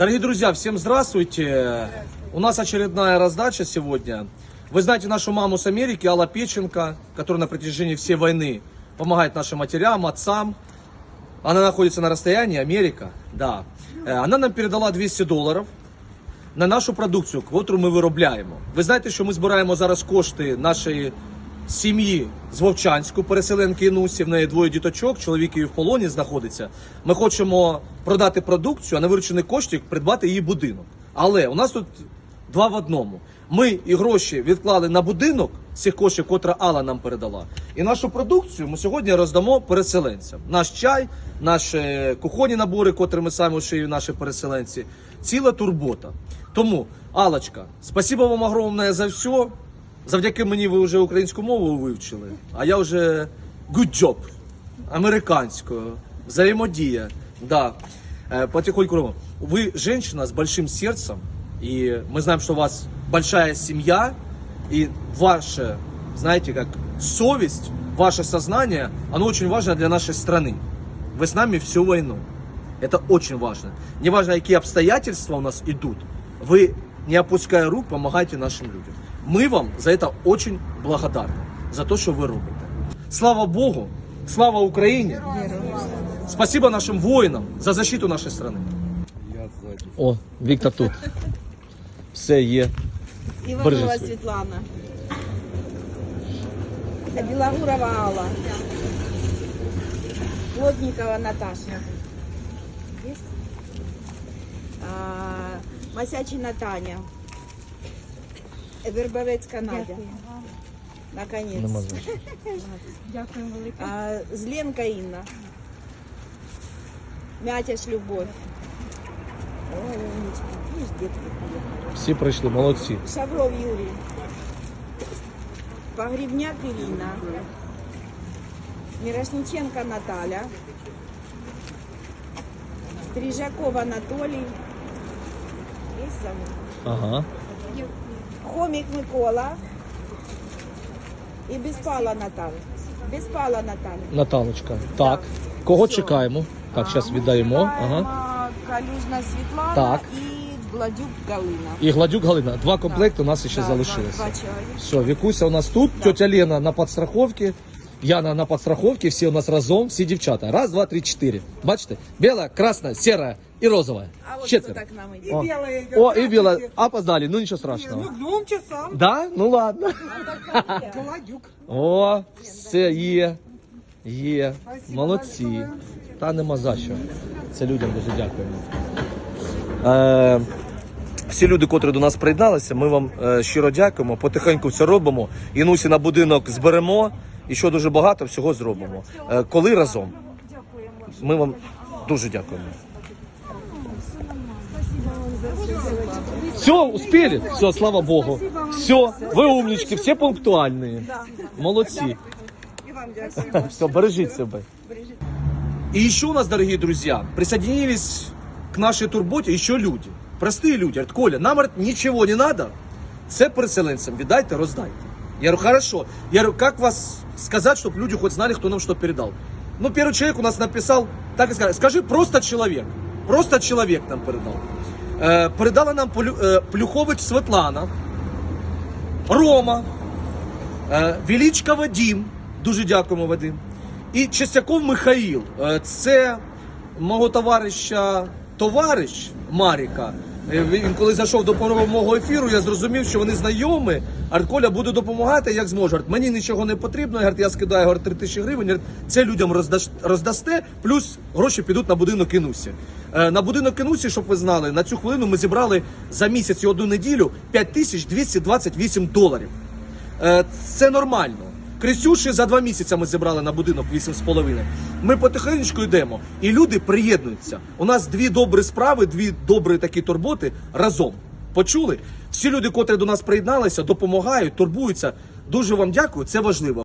Дорогие друзья, всем здравствуйте. У нас очередная раздача сегодня. Вы знаете нашу маму с Америки, Алла Печенко, которая на протяжении всей войны помогает нашим матерям, отцам. Она находится на расстоянии, Америка, да. Е, Она нам передала 200 доларів на нашу продукцію, яку ми виробляємо. Ви знаєте, що ми збираємо зараз кошти нашої сім'ї з Вовчанську, переселенки Інусі, в неї двоє діточок, чоловік її в полоні знаходиться. Ми хочемо продати продукцію, а на виручений коштів придбати її будинок. Але у нас тут два в одному. Ми і гроші відклали на будинок цих коштів, котра Алла нам передала. І нашу продукцію ми сьогодні роздамо переселенцям. Наш чай, наші кухонні набори, котрі ми самі шиємо, наші переселенці. Ціла турбота. Тому, Алочка, спасибо вам огромне за все. Завдяки мені ви вже українську мову вивчили, а я вже good job американською, взаємодія. Да. Э, Потихоньку робимо. Вы женщина с большим сердцем, и мы знаем, что у вас большая семья, и ваша, знаете, как совесть, ваше сознание, оно очень важно для нашей страны. Вы с нами всю войну. Это очень важно. Неважно, какие обстоятельства у нас идут, вы, не опуская рук, помогаете нашим людям. Мы вам за это очень благодарны, за то, что вы робите. Слава Богу, слава Украине, спасибо нашим воинам за защиту нашей страны. О, Віктор тут. Все є. Иванова Боржецкий. Светлана. Белогурова Алла. Плотникова Наташа. Есть? А, Масячина Таня. Вербовецька Надя. Наконец. Дякуємо велике. А, Зленка Инна. Мятяш Любовь. Ой, умничка. Видишь, детки приехали. Всі прийшли, молодці. Шавров Юрий. Погребняк Ирина. Мирошниченко Наталья. Стрижаков Анатолий. Есть зовут? Ага. Хомик Микола. И Беспала Наталья. Беспала Наталья. Наталочка. Так. Кого Все. чекаємо? Так, зараз віддаємо. Ага. Калюжна Світлана Так. і Гладюк Галина. І Гладюк Галина. Два комплекти у нас ще Да, залишилися. Два, два чоловіка. Все, Вікуся у нас тут, тетя Лена на підстраховці, Яна на підстраховці, всі у нас разом, всі дівчата. Раз, два, три, чотири. Бачите? Біла, красна, сіра і розова. А от Четверо. так нам іде? О. белая идет. О, і біла. Опоздали, ну нічого страшного. Ну, к двум часам. Да? Ну ладно. Голодюк. О, все є. Є. Молодці. Та нема за що. Це людям дуже дякуємо. Е, всі люди, котрі до нас приєдналися, ми вам е, щиро дякуємо. Потихеньку все робимо. Інусі на будинок зберемо і що дуже багато всього зробимо. Е, коли разом. Ми вам дуже дякуємо. Все, успели? Все, слава Богу. Все, ви умнички, всі пунктуальні. Молодці. І вам дякую. Все, бережіть себе. И еще у нас, дорогие друзья, присоединились к нашей турботе еще люди. Простые люди. Говорят, Коля, нам говорит, ничего не надо. Це переселенцям віддайте, роздайте. Я говорю, хорошо. Я говорю, как вас сказать, чтобы люди хоть знали, кто нам что передал? Ну, первый человек у нас написал, так и сказал, скажи просто человек. Просто человек нам передал. Э, передала нам э, Плюхович Светлана, Рома, Вілічка Вадім. Дуже дякуємо, Вадим. І Чистяков Михаїл. Е, Це мого товариша, товариш Маріка. Е, Він коли зайшов до мого ефіру, я зрозумів, що вони знайомі. Арколя буде допомагати, як зможу. Говорить, Мені нічого не потрібно. Говорить, Я скидаю говорить, 3 тисячі гривень. Говорить, Це людям роздаш, роздасте, плюс гроші підуть на будинок Інусі. Е, На будинок Інусі, щоб ви знали, на цю хвилину ми зібрали за місяць і одну неділю 5228 доларів. Е, Це нормально. Крисюші за два місяці ми зібрали на будинок 8,5. Ми потихеньку йдемо, і люди приєднуються. У нас дві добрі справи, дві добрі такі турботи разом. Почули? Всі люди, котрі до нас приєдналися, допомагають, турбуються. Дуже вам дякую, це важливо.